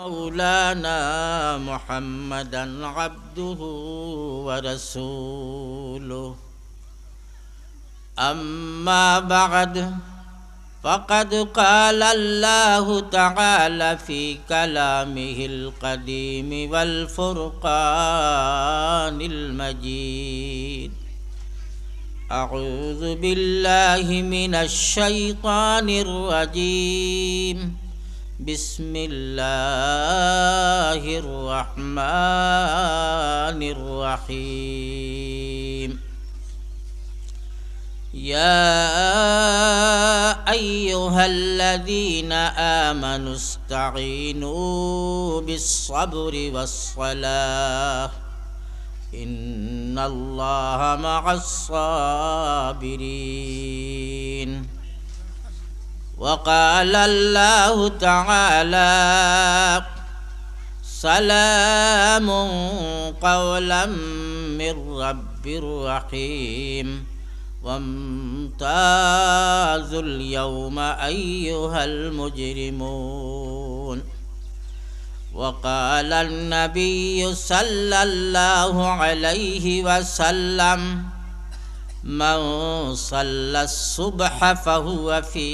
مولانا محمدا عبده ورسوله. أما بعد فقد قال الله تعالى في كلامه القديم والفرقان المجيد. أعوذ بالله من الشيطان الرجيم. بسم الله الرحمن الرحيم. يا أيها الذين آمنوا استعينوا بالصبر والصلاة. إن الله مع الصابرين. وقال الله تعالى سلام قولا من رب رحيم وامتازوا اليوم أيها المجرمون وقال النبي صلى الله عليه وسلم من صلى الصبح فهو في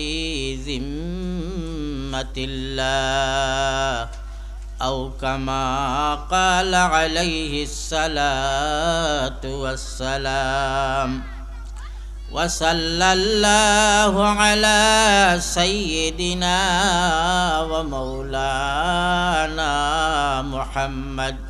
ذمة الله أو كما قال عليه الصلاة والسلام وصلى الله على سيدنا ومولانا محمد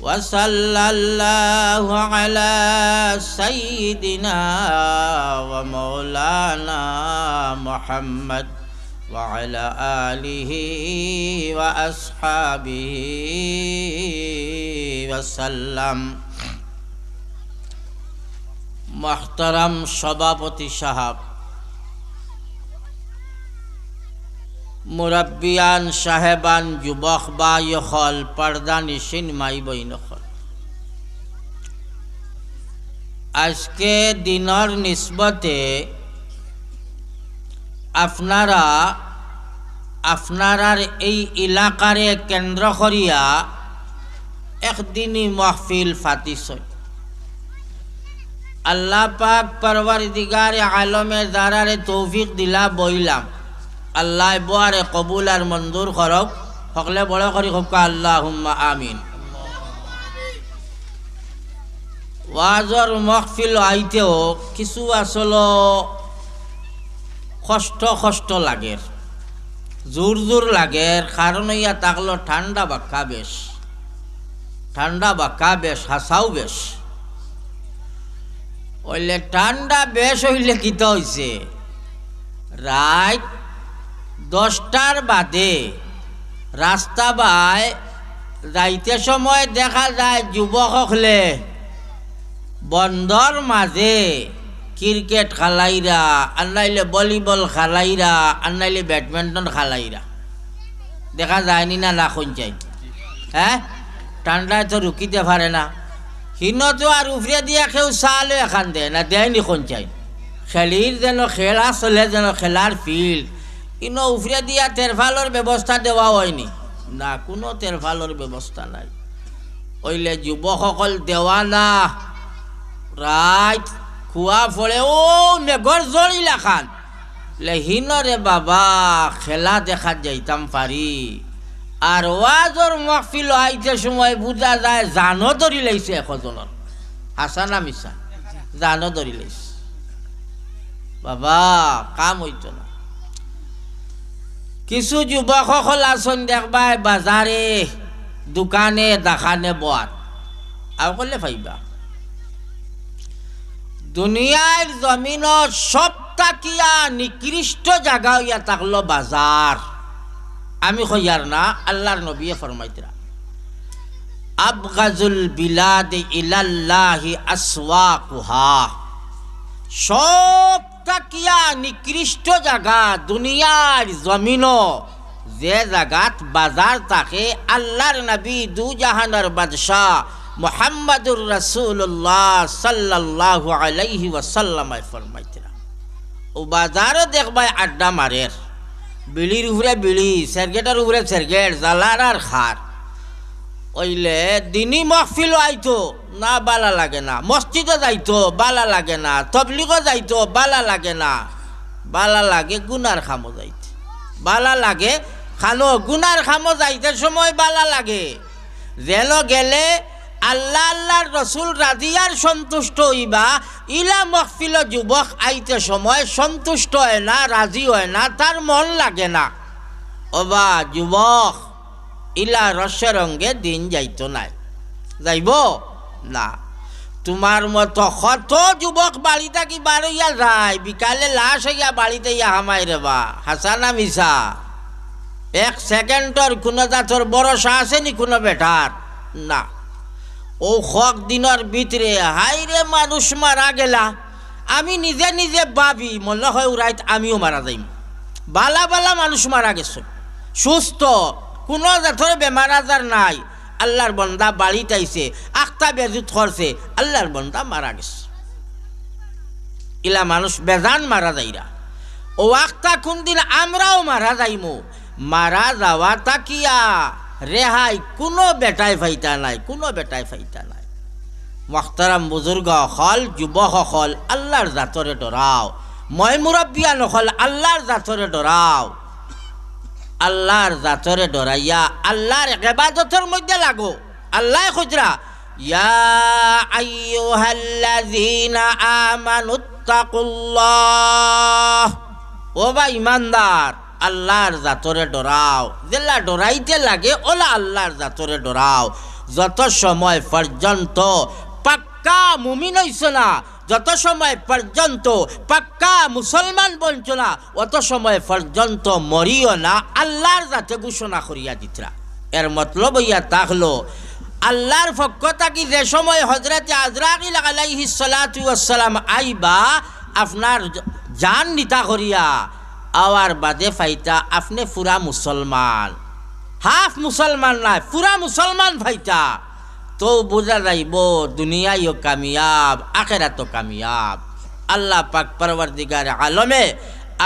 وصلى الله على سيدنا ومولانا محمد وعلى آله وأصحابه وسلم محترم সভাপতি সাহাব মুরব্বিয়ান সাহেবান যুবক বা ইয়খল পর্দা নিশিন মাই বইনখল আজকে দিনের নিসবতে আপনারা, আপনারার এই এলাকারে কেন্দ্র করিয়া একদিনই মহফিল ফাতিস আল্লাহ পাক পরবার দিগারে আলমের দ্বারারে তৌফিক দিলা বইলাম। আল্লাহ বোয়ারে কবুল আর মঞ্জুর করক। সকলে বড় করি হোকা আল্লাহ আমিন। ওয়াজর মহফিল আইতেও কিছু আসল কষ্ট কষ্ট লাগে, জোর জোর লাগে। কারণ ইয়া তাকলো ঠান্ডা বাক্কা বেশ, ঠান্ডা বাক্কা বেশ, হাসাও বেশ। ওইলে ঠান্ডা বেশ হইলে কিতা হইছে? রাত দশটার বাদে রাস্তা বাই যাইতে সময় দেখা যায় যুবক হলে বন্ধর মাঝে ক্রিকেট খেলাইরা আনাইলে ভলিবল খেলাইরা আনাইলে ব্যাডমিন্টন খেলাইরা। দেখা যায়নি না না চাই। হ্যাঁ? ঠান্ডায় তো রুকিতে পারে না। হিন তো আর উফরে দিয়া কেউ চালে এখান দেয় না, দেয়নি চাই। খেলির যেন খেলা চলে যেন খেলার ফিল্ড ইনো উফরে দিয়া তেরফালোর ব্যবস্থা দেওয়া হয়নি। না, কোনো তেরফালোর ব্যবস্থা নাই। ওইলে যুবকসকল দেওয়া না। রাত খুয়া ফলে ও মেঘর জড়িলা খান। হিনরে বাবা, খেলা দেখা যাইতাম পারি আর ওয়াজর মহফিল আইতে সময় বুঝা যায়, জানো ধরি লাইছে এশজনের হাসানা মিশা জানো ধরি লাইছে বাবা, কাম হইত না। কিছু যুৱকসকল আচোন দেখবাই বাজারে দোকানে, দাখানে বোয়াত আৰু ক'লে ভাবিবা দুনিয়ার জমিনত সপ্তাকিয়া নিকৃষ্ট জায়গা ইয়া থাকল বাজার আমি কইয়ার না আল্লাহর নবী ফরমাইতরা আবগাজুল বিলাদ ইলাল্লাহি আসওয়াকুহা। সব তাকিয়া নিকৃষ্ট জায়গা দুনিয়ার জমিন যে জাগাত বাজার থাকে, আল্লাহর নবী দু জাহানের বাদশাহ মোহাম্মদুর রসুল্লাহ সাল্লাহ আলাইহি ওয়াসাল্লামায় ফরমাইতরা ও বাজারও দেখবাই আড্ডা মারের। বিড়ির উপরে বিড়ি সেরগেটের উপরে সেরগেট জ্বালার আর খার ওইলে দিনী মহফিল আইতো, না বালা লাগে না। মসজিদে যাইতো, বালা লাগে না। তবলিগও যাইতো, বালা লাগে না। বালা লাগে গুনার খামো যাইতে। বালা লাগে খানো, গুনার খামো যাইতে সময় বালা লাগে। যেন গেলে আল্লাহ আল্লাহর রসুল রাজিয়ার সন্তুষ্ট হইবা, ইলা মহফিল যুবক আইতে সময় সন্তুষ্ট হয় না, রাজি হয় না, তার মন লাগে না। ওবা যুবক ইলা রসরঙ্গে দিন যাইতো নাই। যাইব? না। তোমার মতো কত যুবক বাড়ি থাকি বাড়িয়া যায়, বিকালে লাশ হইয়া বাড়িতে ইয়া হামাই রে বা, হাসানা মিশা এক সেকেন্ডর কোনো জাতর বড়সা আছে নি কোনো বেটার না। ও হক দিনের ভিতরে হাই রে মানুষ মারা গেলা। আমি নিজে নিজে ভাবি, মনে হয় রাইত আমিও মারা যাইম। বালা বালা মানুষ মারা গেছে। সুস্থ কোনো জাতর বেমার আজার নাই আল্লাহর বন্দা বাড়িতে আইছে আখতা বেজুত করছে আল্লাহর বন্দা মারা গেছে। ইলা মানুষ বেজান মারা যাইরা ও আখতা কোন দিন আমরাও মারা যাইমু। মারা যাওয়া তাকিয়া রেহাই কোনো বেটাই ফাইতা নাই, কোনো বেটাই ফাইতা নাই। মখতারাম বুজুর্গ হল যুবক হল আল্লাহর জাতরে ডরাও মই মুরব্বিয়া নকল আল্লাহর জাতরে ডরাও আল্লাহর জাতরে ডরাইয়া, আল্লাহর এবাদতের মধ্যে লাগো। আল্লাহ খুচরা। ইয়া আইয়ুহাল্লাযীনা আমানুত্তাকুল্লাহ ও বা ইমানদার, আল্লাহর জাতরে ডরাও। যেলা ডরাইতে লাগে, ওলা আল্লাহর জাতরে ডরাও। যত সময় পর্যন্ত পাক্কা মুমিন হইছ না যত সময় পর্যন্ত পাক্কা মুসলমান বলছ না, অত সময় পর্যন্ত মরিও না, আল্লাহর জাতে ঘোষণা করিয়া দিতরা। এর মতলব ইয়া তাহলো, আল্লাহর পক্ষ থাকি যে সময় হজরতে আজরাকিল আলাইহি সালাতু ওয়াসসালাম আইবা, আপনার জান নিতা করিয়া আওয়ার বাদে ফাইতা, আপনি পুরা মুসলমান। হাফ মুসলমান নাই পুরা মুসলমান ফাইতা। তো বোঝা যাইব দুনিয়াইও কামিয়াব আখেরাতো কামিয়াব। আল্লাহ পাক পরবর্দিগার আলমে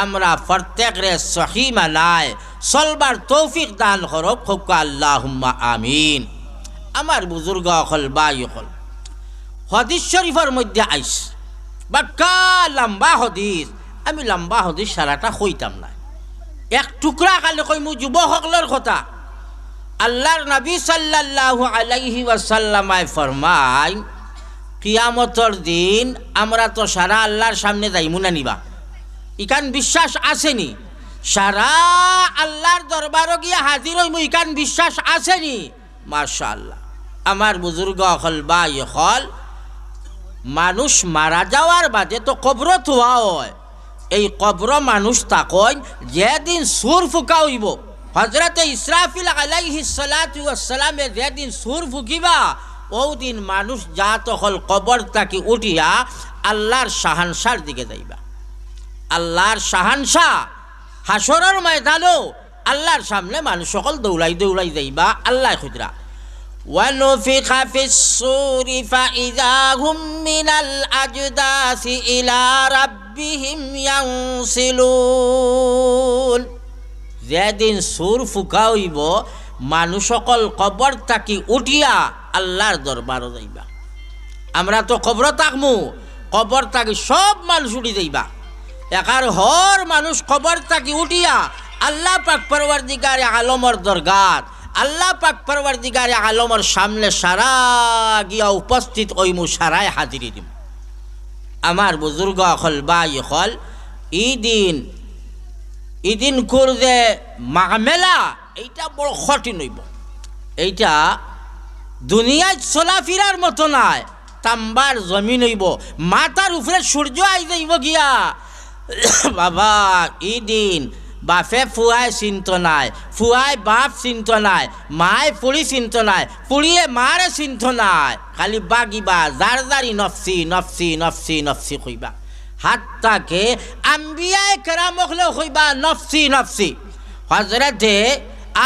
আমরা প্রত্যেক রে সহি মানায়, চলবার তৌফিক দান করক, হোক আল্লাহ আমিন। আমার বুজুর্গ হল বাই হল। হদিস শরীফের মধ্যে আইস, বাক্কা লম্বা হদিস। আমি লম্বা হদিস সারাটা কইতাম না। এক টুকরা কালে কই মু যুবকসকলের কথা। আল্লাহর নবী সাল্লাল্লাহু আলাইহি ওয়াসাল্লামায় ফরমায়, কিয়ামতর দিন আমরা তো সারা আল্লাহর সামনে যাইমু না নিবা। ইকান বিশ্বাস আসেনি। সারা আল্লাহর দরবারও গিয়ে হাজির হইমু, ইকান বিশ্বাস আসেনি। মাশাআল্লাহ। আমার বুজুর্গ হল বা হল মানুষ মারা যাওয়ার বাদে তো কবর থোয়া হয়। এই কবর মানুষ তাকন যেদিন সুর ফুকা হইব হজরতে ইসরাফিল আলাইহি সালামে যেদিন সুর ফুকিবা ও দিন মানুষ যা তখন কবর তাকে উঠিয়া আল্লাহর শাহানশার দিকে যাইবা আল্লাহর শাহানশাহ হাসরের ময়দানও আল্লাহর সামনে মানুষ সকল দৌড়াই দৌড়াই যাইবা আল্লাহ খুদরা ونفخ في الصور فإذا هم من الأجداث إلى ربهم ينسلون যেদিন সুর ফুকা হইব মানুষ সকল কবর তাকি উঠিয়া আল্লাহর দরবার যাইবা। আমরা তো কবর তাকমু কবর তাকি সব মানুষ উঠি যাইবা। একার হর মানুষ কবর থাকি উঠিয়া আল্লাহ পাক পরবার দিগারে আলমর দরগাত, আল্লাহ পাক পরবার দিগারে আলমর সামনে সারা গিয়া উপস্থিত ওইমু সারায় হাজিরি দিম। আমার বুজুর্গ হল বা হল ইদিন ইদিন করবে মামেলা, এইটা বড় কঠিন হইব। এইটা দুনিয়ায় চলাফিরার মতো নাই, তাম্বার জমিন হইব, মাথার উপরে সূর্য আই যাইব গিয়া। বাবা, ইদিন বাপে ফুয়াই চিন্ত নাই ফুয়াই বাপ চিন্ত নাই, মায় পুরি চিন্ত নাই পুড়িয়ে মারে চিন্ত নাই, খালি বাগিবা যার যারি নফসি নফসি নফসি নফসি কইবা। হাত্তাকে আম্বিয়ায় কেরাম হলে হইবা নফসি নফসি। হজরতে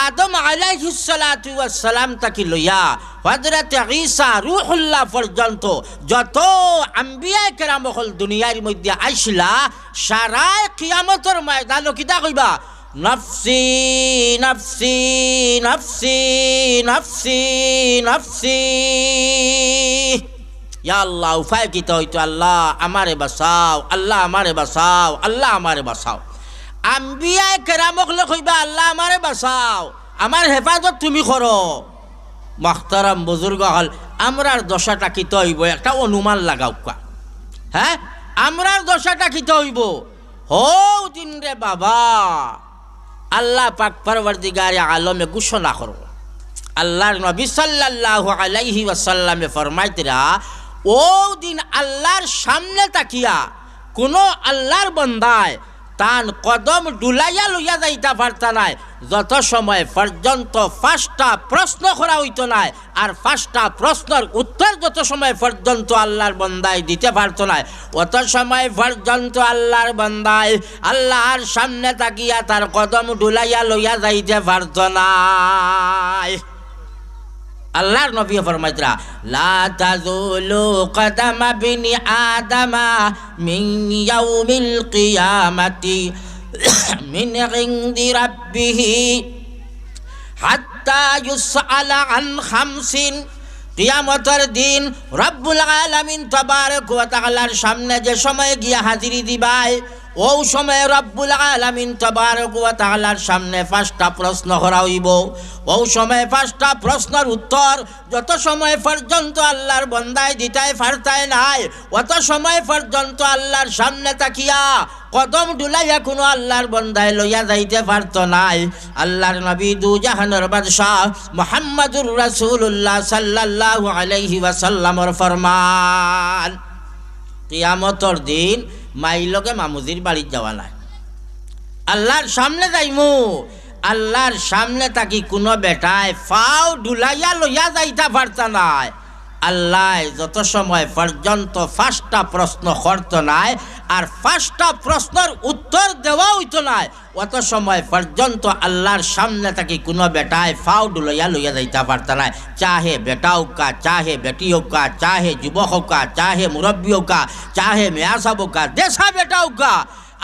আদম আলাইহিসালাম তাকি লইয়া হজরতে ঈসা রুহুল্লাহ পর্যন্ত যত আম্বিয়ায় কেরাম হল দুনিয়ার মধ্যে আইসলা, সারায় কিয়ামতর ময়দান কিতা কইবা নফসি নফসি নফসি নফসি নফসি। ইয়া আল্লাহ উপায় কিতা হইতো আল্লাহ আমারে বাসাও আল্লাহ আমারে বাসাও আল্লাহ আমারে বাসাও আম্বিয়ায় কেরামক লোক হইবা আল্লাহ আমারে বাসাও আমার হেফাজত তুমি করো মখতারাম বুজুর্গ হল আমরার দশাটা কিত হইব একটা অনুমান লাগাও হ্যাঁ আমরার দশাটা কিত হইব হৌ দিন রে বাবা আল্লাহ পাক পরবর্দিগারে আলমে ঘোষণা করো আল্লাহর নবী সাল্লাল্লাহু আলাইহি ওয়াসাল্লামে ফরমাইতরা ও দিন আল্লাহর সামনে তাকিয়া কোনো আল্লাহর বন্দায় তান কদম ডুলাইয়া লইয়া যাইতা পারতা নাই, যত সময় পর্যন্ত পাঁচটা প্রশ্ন করা হইতো নাই, আর পাঁচটা প্রশ্নের উত্তর যত সময় পর্যন্ত আল্লাহর বন্দায় দিতে পারতো নাই, অত সময় পর্যন্ত আল্লাহর বন্দায় আল্লাহর সামনে তাকিয়া তার কদম ডুলাইয়া লইয়া যাইতে পারতো নাই। আল্লাহর নবী ফরমাইতরা, লা তাযুলু কদামা বিনি আদামা মিন ইয়াউমিল কিয়ামাতি মিন ইনদি রাব্বিহি হাত্তা ইউসআলা আন খামসিন। কিয়ামতের দিন রব্বুল আলামিন তাবারক ওয়া তাআলার সামনে যে সময় গিয়া হাজিরি দিবাই ও সময় রব্বুল আলামিন তাবারক ওয়া তাআলার সামনে পাঁচটা প্রশ্ন করা হইব ও সময় পাঁচটা প্রশ্নের উত্তর যত সময় পর্যন্ত আল্লাহর বন্দায় দিতায় ফারতায় নাই, অত সময় পর্যন্ত আল্লাহর সামনে তাকিয়া কদম ডুলাইয়া কোনো আল্লাহর বন্দায় লইয়া যাইতে পারত নাই। আল্লাহর নবী দু জাহানের বাদশাহ মোহাম্মদুর রাসূলুল্লাহ সাল্লাল্লাহু আলাইহি ওয়াসাল্লামর ফরমান। কিয়ামতর দিন মাইলকে মামুজির বাড়ির যাওয়া নাই। আল্লাহর সামনে যাইমু। আল্লাহর সামনে তাকি কোনো বেটায় ফাও ডুলাইয়া লইয়া যাইতা পারতা নাই। আল্লাহ যত সময় পর্যন্ত পাঁচটা প্রশ্ন করত নাই, আর পাঁচটা প্রশ্নের উত্তর দেওয়া হইতো নাই, অত সময় পর্যন্ত আল্লাহর সামনে তাকে কোনো বেটায় ফাও ডুলাইয়া লইয়া যাইতা পারতা নাই। চাহে বেটা হোকা, চাহে বেটি হোকা, চাহে যুবক হোকা, চাহে মুরব্বী হোকা, চাহে মেয়া মেয়াসা বোকা দেশা বেটা হোকা,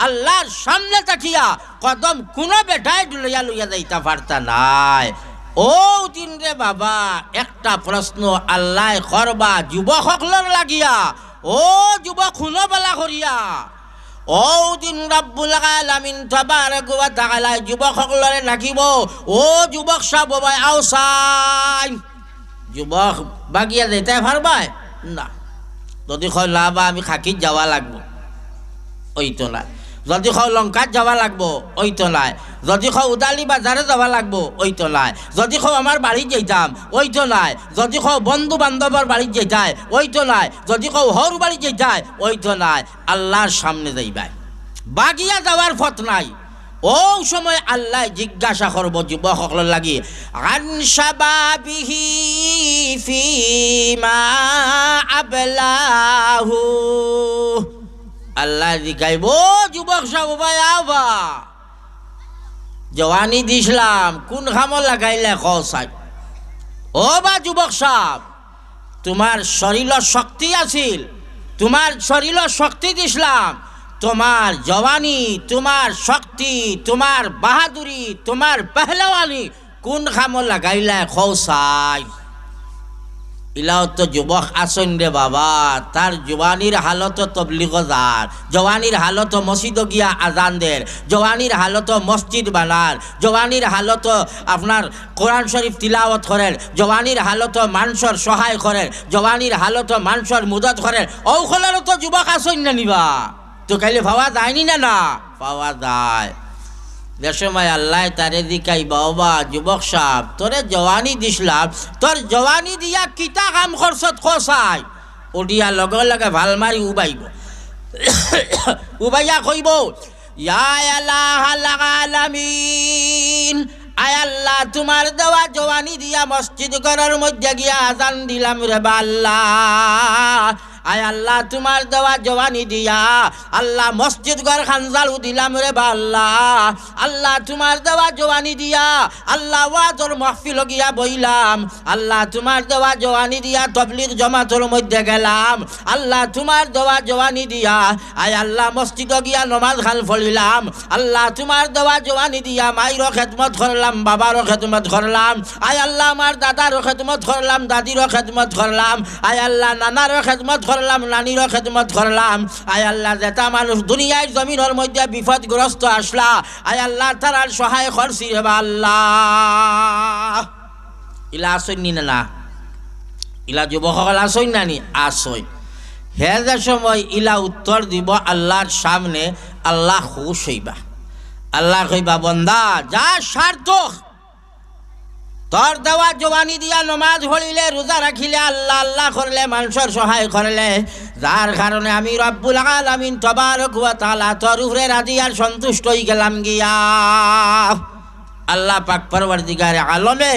আল্লাহর সামনে তাকিয়া কদম কোনো বেটায় ডুলাইয়া লইয়া যাইতা পারতা নাই। ও দিন রে বাবা, একটা প্রশ্ন আল্লাহ করবা যুবক সকলের লাগিয়া। ও যুবক, শুনো বেলা করিয়া। ও দিন রব্বুল আলামিন তাবারক ওয়া তাআলা যুবক সকলরে রাখিব ও যুবক সব বাবাই আওসাই যুবক বাগিয়া যেতে পারবাই না। যদি কয়, লাবা, আমি খাকিত যাওয়া লাগবো। ওই তো না যদি খাও লঙ্কাত যাওয়া লাগবো ওই তো নাই যদি খাও উদালি বাজারে যাওয়া লাগবো ওই তো নাই যদি খাও আমার বাড়িত যাইতাম ওই তো নাই যদি খাও বন্ধু বান্ধবর বাড়িত যাইতাই ওই তো নাই যদি খাও হর বাড়িত যাইতাই ওই তো নাই আল্লাহর সামনে যাইবাই। বাগিয়া যাওয়ার পথ নাই। ও সময় আল্লাহ জিজ্ঞাসা করব যুবকসকল লাগি, আন শাবাবিহি ফিমা আবলাহু? আল্লাহ জিগাইব যুবক সব ভাই আবা জওয়ানি দিছিলাম কোন খামো লাগাইলে কসাই ও বা যুবক সাহ তোমার শরীর শক্তি আছিল তোমার শরীর শক্তি দিছিলাম তোমার জওয়ানি তোমার শক্তি তোমার বাহাদুরি তোমার পেহলওয়ানি কোন খামো লাগাইলে খৌসাই ইলাও তো যুবক আসন রে বাবা, তার জওয়ানির হালত তবলিগ যার জওয়ানির হালত মসজিদ গিয়া আজান দের জওয়ানির হালত মসজিদ বানার জওয়ানির হালত আপনার কোরআন শরীফ তিলাওয়াত করেন, জওয়ানির হালত মানুষের সহায় করেন, জওয়ানির হালত মানুষের মুদত করেন। ঔখলেরও তো যুবক আসন নিবা। তো কাইলে পাওয়া যায়নি না না? পাওয়া যায়। দেশময় আল্লাহ তারে দিকাই বাবা যুবক সাহ তোরে জওয়ানি দিসলাম তোর জওয়ানি দিয়া কিতা কাম খরচত খসাই উঠিয়া লগে লগে ভালো মারি উবাইব। উবাইয়া কইব আলামিন, আয় আল্লাহ, তোমার দেওয়া জওয়ানি দিয়া মসজিদ ঘরের মধ্যে গিয়া আজান দিলাম রে বা আয় আল্লাহ, তোমার দেওয়া জওয়ানি দিয়া আল্লাহ, মসজিদ ঘর খানজালু দিলাম রে বা আল্লাহ। তোমার দেওয়া জওয়ানি দিয়া আল্লাহ ওয়াজর মহফিল গিয়া বইলাম। আল্লাহ, তোমার দেওয়া জওয়ানি দিয়া তবলিগ জমাতর মধ্যে গেলাম। আল্লাহ, তোমার দেওয়া জওয়ানি দিয়া আয় আল্লাহ, মসজিদ গিয়া নমাজ খাল ফলিলাম। আল্লাহ, তোমার দেওয়া জওয়ানি দিয়া মাইরও খেদমত করলাম, বাবারও খেদমত করলাম। আয় আল্লাহ, আমার দাদারও খেদমত করলাম, দাদিরও খেদমত করলাম। আয় আল্লাহ, নানারও খেদমত করলাম নানিরও খেদমত করলাম আয় আল্লাহ, যেটা মানুষ দুনিয়ার জমিনের মধ্যে বিপদগ্রস্ত আসলা, আয় আল্লাহ তারার সহায় করছি রে আল্লাহ। ইলা আসইন নি ইলা যুবকসকল আসইন না নি? আসইন হে যে সময় ইলা উত্তর দিব আল্লাহর সামনে, আল্লাহ খুশ হইবা। আল্লাহ কইবা, বন্দা, যা সার্থক তোর দেওয়া জবানি দিয়া নমাজ পড়িলে রোজা রাখিলে আল্লাহ আল্লাহ করলে, মানুষের সহায় করলে। যার কারণে আমি রব্বুল আলামিন তবারক ওয়া তাআলা তোর উপরে রাজি আর সন্তুষ্ট হই গেলাম গিয়া। আল্লাহ পাক পরবর্তীকারে আলমে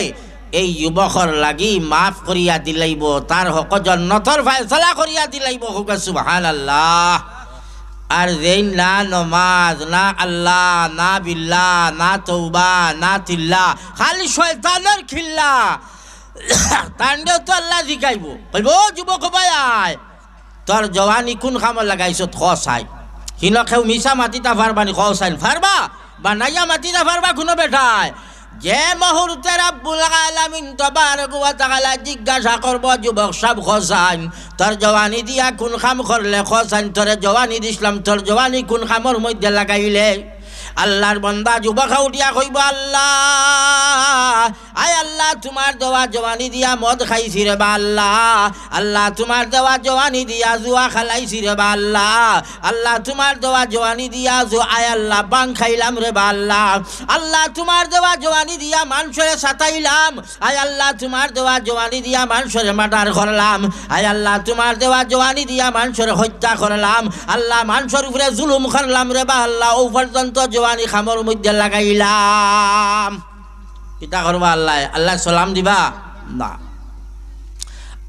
এই যুবকর লাগি মাফ করিয়া দিলাইব, তার হক জন্নতর ফয়সলা করিয়া দিলাইব। হুক সুবহানাল্লাহ। আর যেই না নমাজ, না আল্লাহ, না বিল্লা না তৌবা না তিল্লা, খালি শয়তানের খিল্লা। তান্ডেও তো আল্লাহ জিকাইব "ও যুবক ভাই, আয়। তোর জওয়ানি কোন কামত লাগাইছ খসাই হিন খেউ মিছা মাতিতা ফারবানি খসাইন ফারবা? বা নাইয়া মাতিতা ফারবা কোনো বেঠায় যে মুহূর্তে রাব্বুল আলামিন তবারক ওয়া তাআলা জিজ্ঞাসা করব, যুবক সব খসান তোর জওয়ানি দিয়া কোন খাম করলে? খসান তোর জওয়ানি দিছিলাম, তোর জওয়ানি কোন খামর মধ্যে লাগাইলে? আল্লাহর বন্দা যুবক উঠিয়া কইব, আল্লাহ, আয় আল্লাহ, তোমার দেওয়া জওয়ানি দিয়া মদ খাইছি রে বা আল্লাহ। আল্লাহ, তোমার দেওয়া জওয়ানি দিয়া জুয়া খালাইছি রে আল্লাহ। আল্লাহ, তোমার দেওয়া জওয়ানি দিয়া জু, আয় আল্লাহ বাং খাইলাম রে আল্লাহ। আল্লাহ, তোমার দেওয়া জওয়ানি দিয়া মানুষের সাতাইলাম। আয় আল্লাহ, তোমার দেওয়া জওয়ানি দিয়া মানুষের মাটার করলাম। আয় আল্লাহ, তোমার দেওয়া জওয়ানি দিয়া মানুষের হত্যা করলাম। আল্লাহ, মানুষের উপরে জুলুম করলাম রে বা আল্লাহ। ও পর্যন্ত জওয়ানি খামর মধ্যে লাগাইলাম। কিতা করবা আল্লাহ আল্লাহ সালাম দিবা? না।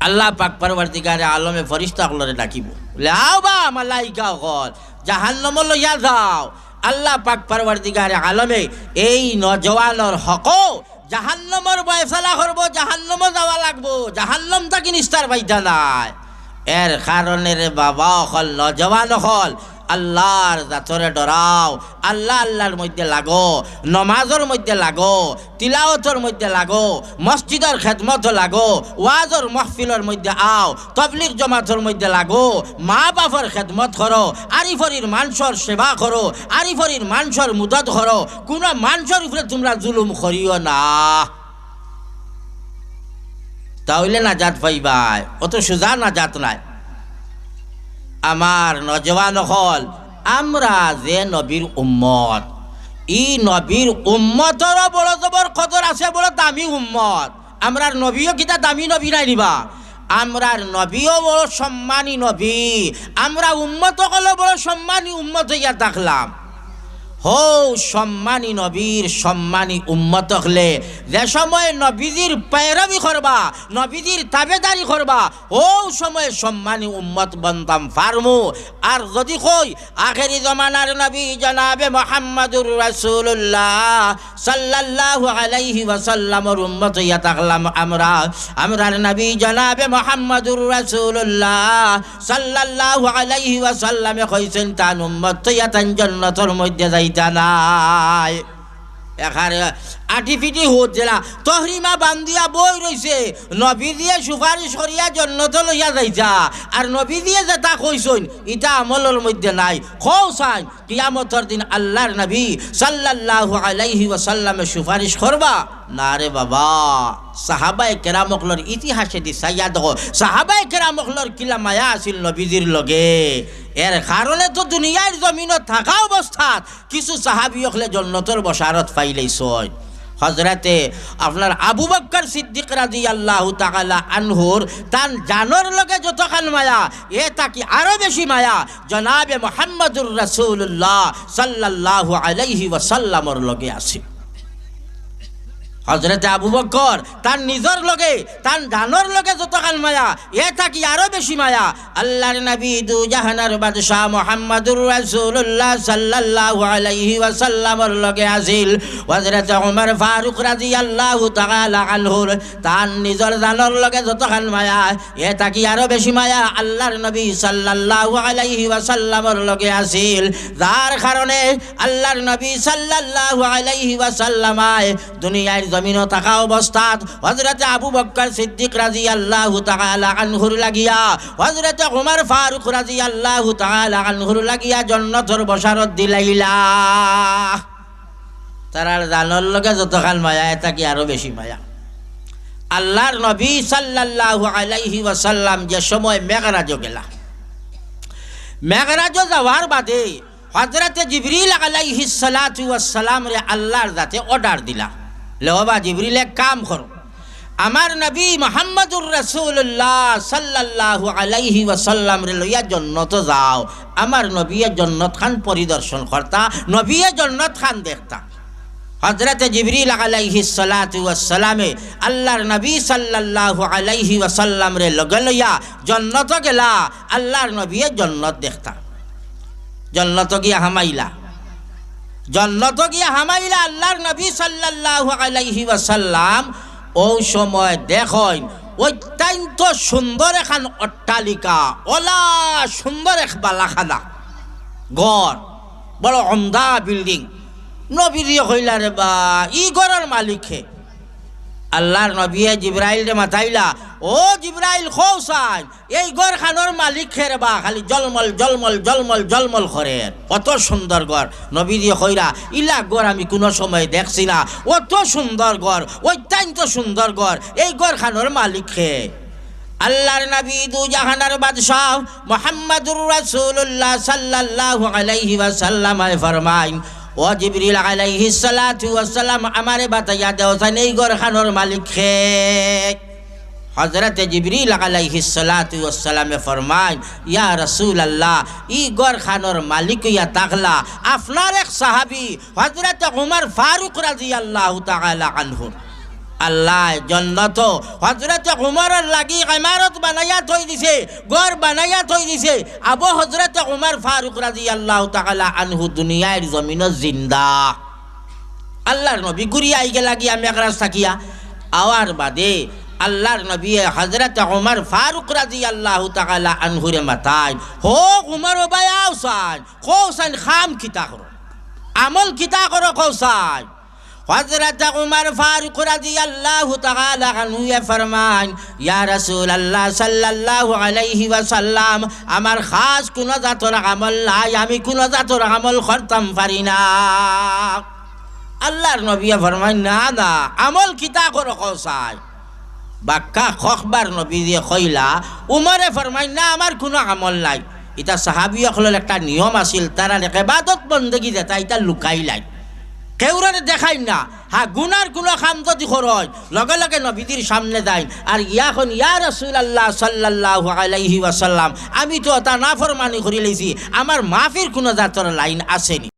আল্লাহ পাক পরবর্তীকারে আলমে ফরিস্তা হলরে ডাকিব। বলে, আও বা মালাইকা হল জাহান্নম লইয়া যাও। আল্লাহ পাক পরবর্তীকারে আলমে এই নজওয়ানর হক, জাহান্নমর বয়ফেলা করব, জাহান্নম যাওয়া লাগবো। জাহান্নম তাকে নিস্তার পাইতা নাই। এর কারণে রে বাবা হল নজওয়ান হল আল্লাহর জাতরে ডরাও, আল্লাহ আল্লাহর মধ্যে লাগো নমাজের মধ্যে লাগো তিলাওতর মধ্যে লাগো মসজিদের খেদমত লাগো ওয়াজর মহফিলের মধ্যে আও তবলির জমাতর মধ্যে লাগো মা বাপর খেদমত করো আরিফরির মানসর সেবা করো আরিফরির মানসর মুদত করো, কোনো মানসর উপরে তোমরা জুলুম করিও না। তাহলে না জাত পাইবাই অত সোজা না জাত নাই। আমার নজওয়ান হল, আমরা যে নবীর উম্মত। ই নবীর উম্মতর বড় জবর কদর আছে বড় দামি উম্মত। আমরার নবীও কিতা দামি নবী নাই নিবা। আমরার নবীও বড় সম্মানী নবী। আমরা উম্মত হলে বড় সম্মানী উম্মত হইয়া দেখলাম হৌ সম্মানী নবীর সম্মানী উম্মত হলে, যে সময় নবীজির পেরবি করবা, নবীজির তাবেদারি করবা ও সময় সম্মানী উম্মত বন্দাম ফার্মু। আর যদি কই, আখেরি জমানার নবী জনাবে মোহাম্মদুর রসুল্লাহ সাল্লাহ আলাইহি ওয়াসাল্লামর উম্মত ইয়া থাকলাম আমরা। আমরার নবী জনাবে মোহাম্মদুর রসুল্লাহ সাল্লাহ আলাইহি ওয়াসাল্লামে কইছেন তান উম্মত ইয়া তান জন্নতর মধ্যে যাই যাইতা নাই এখানে আটি ফিটি হচ্ছে না তহরিমা বান্দিয়া বই রইছে। নবী দিয়ে সুপারিশ করিয়া জন্নত লইয়া যাইছা আর নবী দিয়ে যেটা কইসইন, ইটা নাই। দিন আল্লাহর নবী সাল্লাল্লাহু সুপারিশ করবা? না রে বাবা। সাহাবাই কেরামকলর ইতিহাসে দি দেখো। সাহাবাই কেরামকলর কিলা মায়া আছিল নবীজির লগে। এর কারণে তো দুনিয়ার জমিনত থাকা অবস্থাত কিছু সাহাবি হলে জন্নতর বসারত পাইলেইছয় হজরতে আপনার আবু বক্কর সিদ্দিক রাজি আল্লাহ তাকালা আনহুর তান জানোর লগে যতখান মায়া, এ তাকি আরও বেশি মায়া, জনাবে মোহাম্মদুর রাসূলুল্লাহ সাল্লাল্লাহু আলাইহি ওয়াসাল্লামর লগে আছে। হজরতে আবু বকর তার নিজর লগে, তার ডানোর লগে যতখান মায়া, এ থাকি আরও বেশি মায়া। আল্লাহর নবী দু জাহানার বাদশাহ মোহাম্মদুর রাসূলুল্লাহ সাল্লাল্লাহু আলাইহি ওয়াসাল্লামর লগে আছিল হযরত ওমর ফারুক রাদিয়াল্লাহু তাআলা আনহুর, তার নিজর ডানোর লগে যতখান মায়া, এ থাকি আরও বেশি মায়া আল্লাহর নবী সাল্লাল্লাহু আলাইহি ওয়াসাল্লামর লগে আছিল যার কারণে আল্লাহর নবী সাল্লাল্লাহু আলাইহি ওয়াসাল্লামায় দুনিয়ার জমিনও থাকা অবস্থাত হজরতে আবু বক্কর সিদ্দিক রাজি আল্লাহ আনহুর লাগিয়া, হজরতে উমর ফারুক রাজি আল্লাহ আনহুর লাগিয়া জন্নতর বসারত দিলাইলা। তারার জানর লগে যতখান মায়া, এটা কি আরও বেশি মায়া? আল্লাহর নবী সাল্লাল্লাহু আলাইহি ওয়াসাল্লাম যে সময় মেঘরাজ গেলা মেঘরাজ যাওয়ার বাদে হজরতে জিবরিল আলাইহি সালাতু ওয়াসসালাম রে আল্লাহর যাতে অর্ডার দিলা। লেহবা জিবরিল কাম করো। আমার নবী মোহাম্মদুর রসুল্লাহ সাল্লাল্লাহু আলাইহি ওয়াসাল্লাম রে লইয়া জন্নত যাও। আমার নবীয়ে জন্নত খান পরিদর্শন করতা, নবীয়ে জন্নত খান দেখতা। হজরত জিবরিল আলাইহি সালাতু ওয়াসসালামে আল্লাহর নবী সাল্লাল্লাহু আলাইহি ওয়াসাল্লাম রে লগে লইয়া জন্নত গেলা, আল্লাহর নবীয়ে জন্নত দেখতা। জন্নত গিয়া হামাইলা। জন্নত গিয়া হামাইলা আল্লাহর নবী সাল্লাল্লাহু আলাইহি ওয়াসাল্লাম, ও সময় দেখেন অত্যন্ত সুন্দর এখান অট্টালিকা, ওলা সুন্দর এক বালাখানা গড় বড় অন্ধা বিল্ডিং। নবীর হইলা রে বা, ই ঘরের মালিক আল্লাহর নবিয়ে জিব্রাইল রে মাথাইলা ও জিব্রাইল খৌসান এই ঘর খানোর মালিক খের বা খালি জলমল জলমল জলমল জলমল করে কত সুন্দর ঘর। নবী দিয়ে কইরা, ইলা ঘর আমি কোনো সময় দেখছি না। অত সুন্দর ঘর, অত্যন্ত সুন্দর ঘর, এই ঘর খানোর মালিক খে আল্লাহর নবী দু জাহানার বাদশাহ মোহাম্মদুর রাসূলুল্লাহ সাল্লাল্লাহু আলাইহি ওয়াসাল্লাম ফরমাইন ও জিবরিল আলাইহি সালাতু ওয়াসালাম আমারে বাতাইয়া দেও সান এই গরখানোর মালিক খে হজরত জিবরিল আলাইহি সালাতু ওয়াসালামে ফরমায়, ইয়া রাসূল আল্লাহ ই গরখানোর মালিক ইয়া তাকলা আপনার এক সাহাবী হজরত উমর ফারুক রাদিয়াল্লাহু তাআলা আনহু। আল্লাহ, জন্নত। হজরত উমরের লাগি ইমারত বানাইয়া থই দিছে গড় বানাইয়া থই দিছে। আবু হজরত উমর ফারুক রাজি আল্লাহ তাআলা আনহু দুনিয়ার জমিন জিন্দা। আল্লাহর নবী ঘুরি আইগে লাগিয়া মেঘরাজ থাকিয়া আওয়ার বাদে আল্লাহর নবী হজরত উমর ফারুক রাজি আল্লাহ তাআলা আনহুরে মাতাই হো উমর বাই আওসান কৌসান খাম কিতা করো। আমল কিতা করো কৌসান হজরত উমর ফারুক রাজি আল্লাহ আনহুয়ে ফরমান ইয়া রাসূলুল্লাহ সাল্লাল্লাহু আলাইহি ওয়াসাল্লাম, আমার খাস কোন জাতর আমল নাই, আমি কোন জাতর আমল করতাম পারি না। আল্লাহর নবিয়া ফরমাই না না, আমল কিতা করো কৌসায় বাক্কা খখবার নবী দিয়ে কইলা, উমরে ফরমাই না, আমার কোনো আমল নাই। এটা সাহাবি অকলের একটা নিয়ম আছিল তারা এবাদত বন্দগি যেটা এটা লুকাই লাই কেউরে দেখাই না। হা, গুনার কোনো খাম যদি খরচ লগে লগে নবীদের সামনে যাই আর ইয়াখন, ইয়া রসুল আল্লাহ সাল্লাহ আলাইহি ওয়াসাল্লাম, আমি তো তা না ফরমানি করে লেছি আমার মাফির কোনো জাতর লাইন আসেনি।